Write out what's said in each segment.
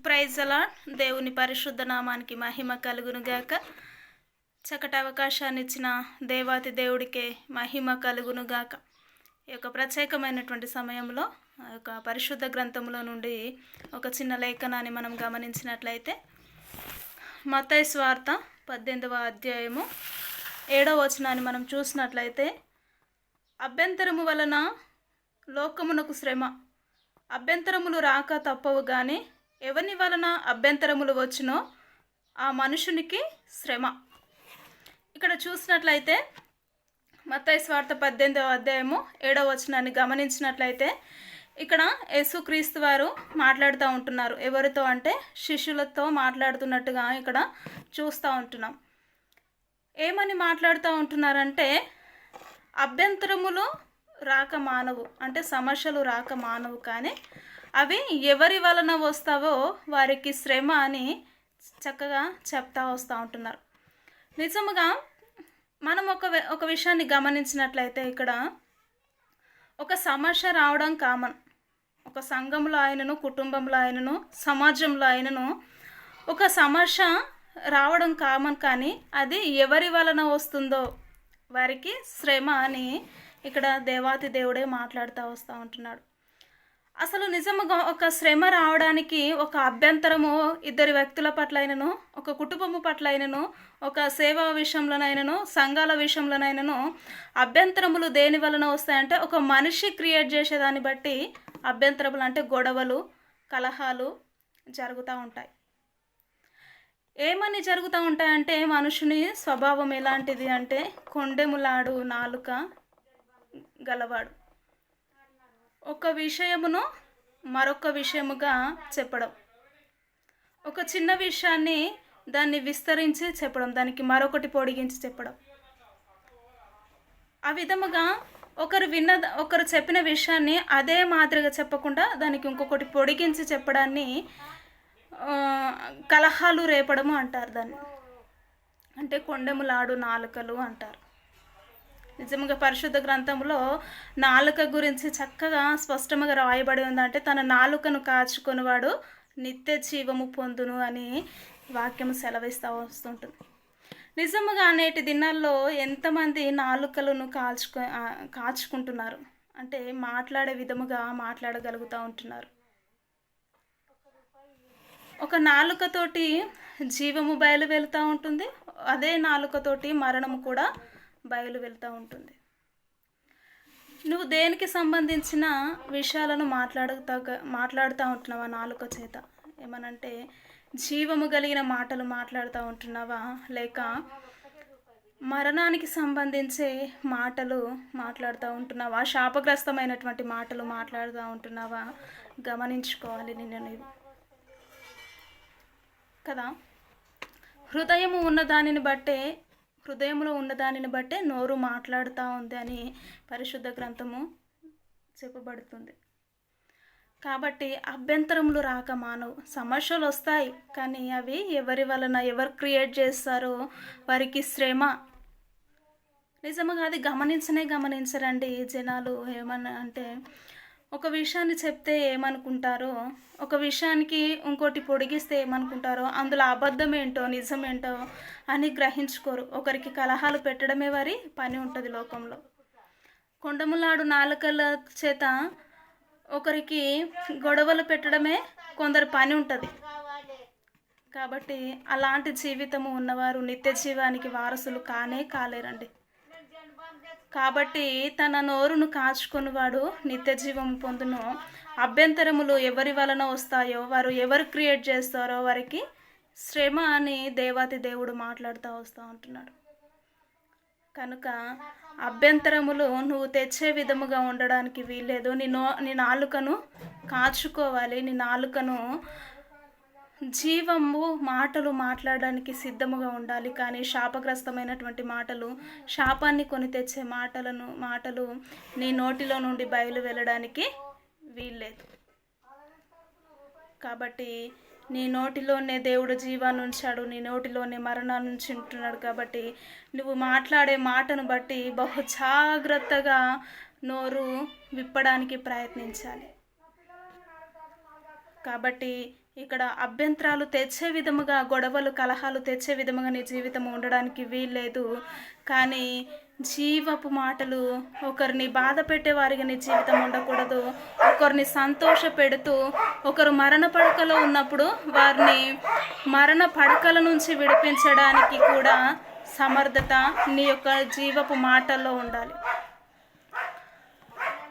Praise అలా. దేవుని పరిశుద్ధ నామానికి మహిమ కలుగునుగాక చక్కటి అవకాశాన్ని ఇచ్చిన దేవాతి దేవుడికే మహిమ కలుగునుగాక ఈ యొక్క ప్రత్యేకమైనటువంటి సమయంలో ఆ యొక్క పరిశుద్ధ గ్రంథంలో నుండి ఒక చిన్న లేఖనాన్ని మనం గమనించినట్లయితే మతై స్వార్త పద్దెనిమిదవ అధ్యాయము ఏడవ వచనాన్ని మనం చూసినట్లయితే అభ్యంతరము వలన లోకమునకు శ్రమ అభ్యంతరములు రాక తప్పవు కానీ ఎవరిని వలన అభ్యంతరములు వచ్చినో ఆ మనుషునికి శ్రమ. ఇక్కడ చూసినట్లయితే మత్తాయి స్వార్థ పద్దెనిమిదవ అధ్యాయము ఏడవ వచనాన్ని గమనించినట్లయితే ఇక్కడ యేసుక్రీస్తు వారు మాట్లాడుతూ ఉంటున్నారు. ఎవరితో అంటే శిష్యులతో మాట్లాడుతున్నట్టుగా ఇక్కడ చూస్తూ ఉంటున్నాం. ఏమని మాట్లాడుతూ ఉంటున్నారంటే అభ్యంతరములు రాక మానవు అంటే సమస్యలు రాక మానవు కానీ అవి ఎవరి వలన వస్తావో వారికి శ్రమ అని చక్కగా చెప్తా వస్తూ ఉంటున్నారు. నిజముగా మనం ఒక ఒక విషయాన్ని గమనించినట్లయితే ఇక్కడ ఒక సమస్య రావడం కామన్. ఒక సంఘంలో ఆయనను కుటుంబంలో ఆయనను సమాజంలో ఆయనను ఒక సమస్య రావడం కామన్ కానీ అది ఎవరి వలన వస్తుందో వారికి శ్రమ అని ఇక్కడ దేవాతి దేవుడే మాట్లాడుతూ వస్తూ ఉంటున్నాడు. అసలు నిజముగా ఒక శ్రమ రావడానికి ఒక అభ్యంతరము ఇద్దరు వ్యక్తుల పట్ల అయినను ఒక కుటుంబము పట్ల అయినను ఒక సేవా విషయంలోనైనను సంఘాల విషయంలోనైనను అభ్యంతరములు దేని వలన వస్తాయంటే ఒక మనిషి క్రియేట్ చేసేదాన్ని బట్టి అభ్యంతరములు అంటే గొడవలు కలహాలు జరుగుతూ ఉంటాయి. ఏమని జరుగుతూ ఉంటాయంటే మనుషుని స్వభావం ఎలాంటిది అంటే కొండెములాడు నాలుక గలవాడు. ఒక విషయమును మరొక విషయముగా చెప్పడం. ఒక చిన్న విషయాన్ని దాన్ని విస్తరించి చెప్పడం దానికి మరొకటి పొడిగించి చెప్పడం. ఆ విధముగా ఒకరు విన్న ఒకరు చెప్పిన విషయాన్ని అదే మాదిరిగా చెప్పకుండా దానికి ఇంకొకటి పొడిగించి చెప్పడాన్ని కలహాలు రేపడము అంటారు దాన్ని. అంటే కొండెములాడు నాలుకలు అంటారు. నిజంగా పరిశుద్ధ గ్రంథంలో నాలుక గురించి చక్కగా స్పష్టంగా రాయబడి ఉందంటే తన నాలుకను కాచుకొనివాడు నిత్య జీవము పొందును అని వాక్యము సెలవిస్తూ వస్తుంటుంది. నిజముగా నేటి దినాల్లో ఎంతమంది నాలుకలను కాల్చుకో కాచుకుంటున్నారు? అంటే మాట్లాడే విధముగా మాట్లాడగలుగుతూ ఉంటున్నారు. ఒక నాలుకతోటి జీవము బయలు వెళుతూ ఉంటుంది అదే నాలుకతోటి మరణము కూడా బయలు వెళ్తూ ఉంటుంది. నువ్వు దేనికి సంబంధించిన విషయాలను మాట్లాడుతా మాట్లాడుతూ ఉంటున్నావా నాలుక చేత? ఏమనంటే జీవము కలిగిన మాటలు మాట్లాడుతూ ఉంటున్నావా? లేక మరణానికి సంబంధించే మాటలు మాట్లాడుతూ ఉంటున్నావా? శాపగ్రస్తమైనటువంటి మాటలు మాట్లాడుతూ ఉంటున్నావా? గమనించుకోవాలి నిన్ను నీవు. కదా? హృదయము ఉన్న దానిని బట్టే హృదయంలో ఉన్న దానిని బట్టే నోరు మాట్లాడుతూ ఉంది అని పరిశుద్ధ గ్రంథము చెప్పబడుతుంది. కాబట్టి అభ్యంతరములు రాక మానవు. సమస్యలు వస్తాయి కానీ అవి ఎవరి వలన ఎవరు క్రియేట్ చేస్తారో వారికి శ్రమ. నిజముగా అది గమనించనే గమనించరండి జనాలు. ఏమన్నా అంటే ఒక విషయాన్ని చెప్తే ఏమనుకుంటారో ఒక విషయానికి ఇంకోటి పొడిగిస్తే ఏమనుకుంటారో అందులో అబద్ధం ఏంటో నిజం ఏంటో అని గ్రహించుకోరు. ఒకరికి కలహాలు పెట్టడమే వారి పని ఉంటుంది లోకంలో. కొండములాడు నాలుకల చేత ఒకరికి గొడవలు పెట్టడమే కొందరు పని ఉంటుంది. కాబట్టి అలాంటి జీవితము ఉన్నవారు నిత్య జీవానికి వారసులు కానే కాలేరండి. కాబట్టి తన నోరును కాచుకొనివాడు నిత్య జీవం పొందును. అభ్యంతరములు ఎవరి వలన వస్తాయో వారు ఎవరు క్రియేట్ చేస్తారో వారికి శ్రమ అని దేవాతి దేవుడు మాట్లాడుతూ వస్తూ ఉంటున్నాడు. కనుక అభ్యంతరములు నువ్వు తెచ్చే విధముగా ఉండడానికి వీల్లేదు. నీ నో నీ నాలుకను కాచుకోవాలి. నీ నాలుకను జీవము మాటలు మాట్లాడడానికి సిద్ధముగా ఉండాలి. కానీ శాపగ్రస్తమైనటువంటి మాటలు శాపాన్ని కొని తెచ్చే మాటలను మాటలు నీ నోటిలో నుండి బయలు వెళ్ళడానికి వీల్లేదు. కాబట్టి నీ నోటిలోనే దేవుడు జీవాన్ని ఉంచాడు. నీ నోటిలోనే మరణాన్ని నుంచి ఉంటున్నాడు కాబట్టి నువ్వు మాట్లాడే మాటను బట్టి బహు జాగ్రత్తగా నోరు విప్పడానికి ప్రయత్నించాలి. కాబట్టి ఇక్కడ అభ్యంతరాలు తెచ్చే విధముగా గొడవలు కలహాలు తెచ్చే విధముగా నీ జీవితం ఉండడానికి వీల్లేదు. కానీ జీవపు మాటలు ఒకరిని బాధ పెట్టే నీ జీవితం ఉండకూడదు. ఒకరిని సంతోష పెడుతూ ఒకరు మరణ పడకలో ఉన్నప్పుడు వారిని మరణ పడకల నుంచి విడిపించడానికి కూడా సమర్థత నీ యొక్క జీవపు మాటల్లో ఉండాలి.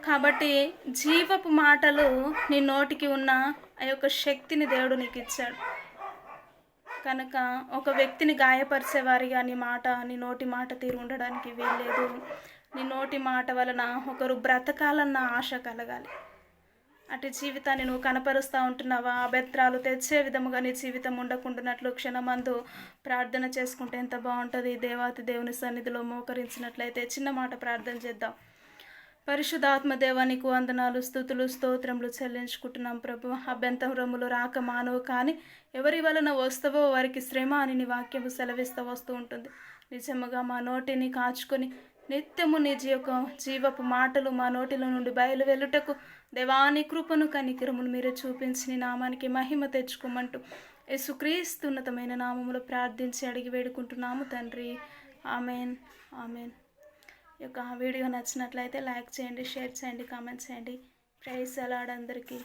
కాబట్టి జీవపు మాటలు నీ నోటికి ఉన్న ఆ యొక్క శక్తిని దేవుడు నీకు ఇచ్చాడు. కనుక ఒక వ్యక్తిని గాయపరిచేవారిగా నీ మాట నీ నోటి మాట తీరు ఉండడానికి వీల్లేదు. నీ నోటి మాట వలన ఒకరు బ్రతకాలన్న ఆశ కలగాలి. అటు జీవితాన్ని నువ్వు కనపరుస్తూ ఉంటున్నావా? అభ్యంతరాలు తెచ్చే విధముగా నీ జీవితం ఉండకుండానట్లు క్షణమందు ప్రార్థన చేసుకుంటే ఎంత బాగుంటుంది? దేవాతి దేవుని సన్నిధిలో మోకరించినట్లయితే చిన్న మాట ప్రార్థన చేద్దాం. పరిశుధాత్మ దేవానికి వందనాలు స్థుతులు స్తోత్రములు చెల్లించుకుంటున్నాం ప్రభు. అభ్యంతరములు రాక మానవు కానీ ఎవరి వలన వస్తావో వారికి శ్రమ అని నీ వాక్యము సెలవిస్తూ వస్తూ ఉంటుంది. నిజముగా మా నోటిని కాచుకొని నిత్యము నీ యొక్క జీవపు మాటలు మా నోటిలో నుండి బయలు వెళ్ళుటకు దేవాని కృపను కనికిరమును మీరు చూపించి నీ నామానికి మహిమ తెచ్చుకోమంటూ యేసుక్రీస్తున్నతమైన నామములు ప్రార్థించి అడిగి వేడుకుంటున్నాము తండ్రి. ఆమెన్. ఆమెన్. ఈ యొక్క వీడియో నచ్చినట్లయితే లైక్ చేయండి షేర్ చేయండి కామెంట్ చేయండి. ప్రైస్ అలాడ్ అందరికీ.